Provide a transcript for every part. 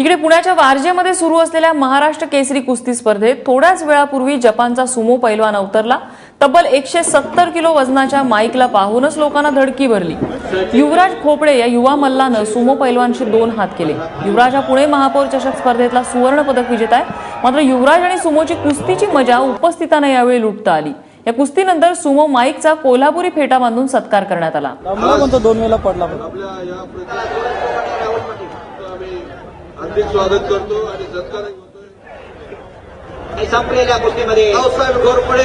इकडे पुण्याच्या वारजेमध्ये सुरू असलेल्या महाराष्ट्र केसरी कुस्ती स्पर्धेत थोड्याच वेळापूर्वी जपानचा सुमो पैलवान अवतरला. तब्बल एकशे सत्तर किलो वजनाच्या माईकला पाहूनच लोकांना धडकी भरली. युवराज खोपडे या युवा मल्लानं सुमो पैलवानशी दोन हात केले. युवराज हा पुणे महापौर चषक स्पर्धेतला सुवर्ण पदक विजेता आहे. मात्र युवराज आणि सुमोची कुस्तीची मजा उपस्थितांना यावेळी लुटता आली. या कुस्तीनंतर सुमो माईकचा कोल्हापुरी फेटा बांधून सत्कार करण्यात आला. दोन वेळेला पडला पण आपल्या या प्रतिष्ठानासाठी आम्ही हार्दिक स्वागत करतो आणि आणि संपलेल्या कुस्तीमध्ये. रावसाहेब घोरपडे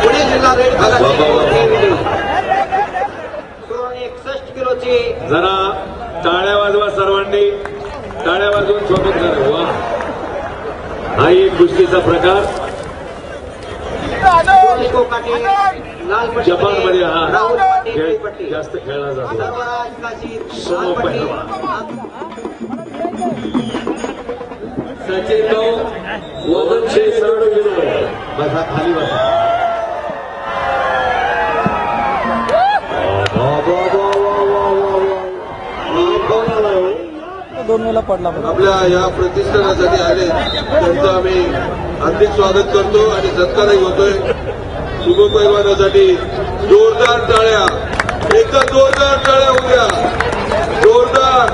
पुणे जिल्हा रेड भागाची. एकसष्ट किलोची. जरा टाळ्या वाजवा सर्वांनी. टाळ्या वाजवून स्वागत करा. वा. हा एक कुस्तीचा प्रकार. लाल जपानमध्ये हा. राहुल जास्त खेळला जातो. पहिलवान. सचिन भाऊ शेहेचाळीस किलो बसा खाली बसा? दोन वेळेला पडला आपल्या या प्रतिष्ठानासाठी आले त्यांचं आम्ही हार्दिक स्वागत करतो आणि सत्कारही होतोय. शुभ पैलवानासाठी जोरदार टाळ्या. एकदा जोरदार टाळ्या होत्या जोरदार.